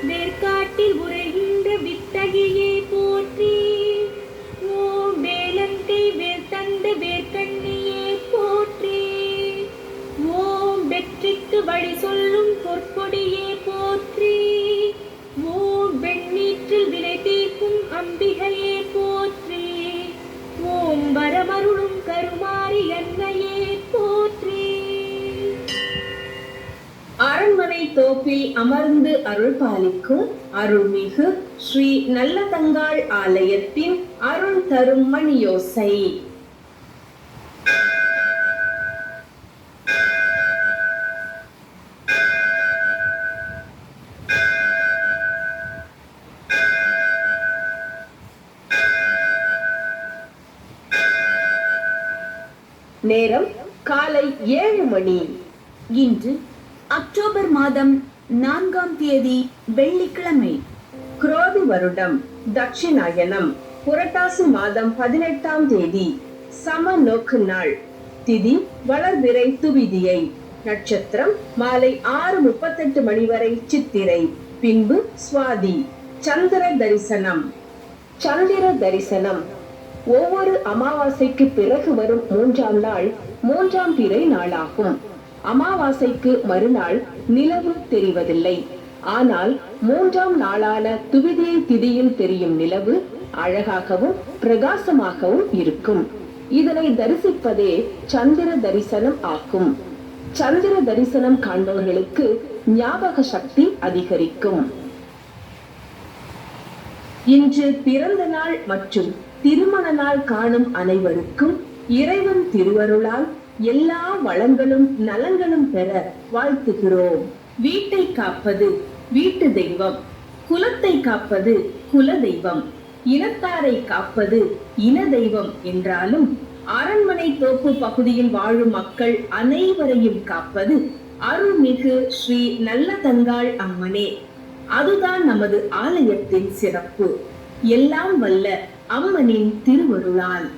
வேர்க்காட்டில் உரைகின்ற வித்தகியே போற்றி ஓம் வேலந்தை வேர் தந்த வேர்க்கண்ணியே போற்றி ஓம் வெற்றிக்கு வழி சொல்லும் பொற்கொடியே போற்றி ஓம் வெண்ணீற்றில் விலை தீர்க்கும் அம்பிகையே தோப்பில் அமர்ந்து அருள் பாலிக்கும் அருள்மிகு ஸ்ரீ நல்லதங்காள் ஆலயத்தின் அருள் தரும் மணியோசை. நேரம் காலை ஏழு மணி. இன்று அக்டோபர் மாதம் நான்காம் தேதி வெள்ளிக்கிழமை குரோதி வருடம் தட்சிணாயனம் புரட்டாசி மாதம் பதினெட்டாம் தேதி சம நோக்கு நாள் திதி வளர்விரை துவிதியை நட்சத்திரம் மாலை ஆறு முப்பத்தெட்டு மணி வரை சித்திரை பின்பு சுவாதி சந்திர தரிசனம். சந்திர தரிசனம். ஒவ்வொரு அமாவாசைக்கு பிறகு வரும் மூன்றாம் நாள் மூன்றாம் பிறை நாளாகும். அமாவாசைக்கு மறுநாள் நிலவு தெரிவதில்லை. ஆனால் மூன்றாம் நாளான துவிதியை திதியில் தெரியும் நிலவு அழகாகவும் பிரகாசமாகவும் இருக்கும். இதனை தரிசிப்பதே சந்திர தரிசனம் ஆகும். சந்திர தரிசனம் காண்பவர்களுக்கு ஞாபக சக்தி அதிகரிக்கும். இன்று பிறந்த நாள் மற்றும் திருமண நாள் காணும் அனைவருக்கும் இறைவன் திருவருளால் எல்லா வளங்களும் நலங்களும் பெற வாழ்த்துகிறோம். வீட்டை காப்பது வீட்டு தெய்வம். குலத்தை காப்பது குல தெய்வம். இனத்தாரை காப்பது இன தெய்வம் என்றாலும் அரண்மனை தோப்பு பகுதியில் வாழும் மக்கள் அனைவரையும் காப்பது அருள்மிகு ஸ்ரீ நல்ல தங்காள் அம்மனே. அதுதான் நமது ஆலயத்தின் சிறப்பு. எல்லாம் வல்ல அம்மனின் திருவருளால்.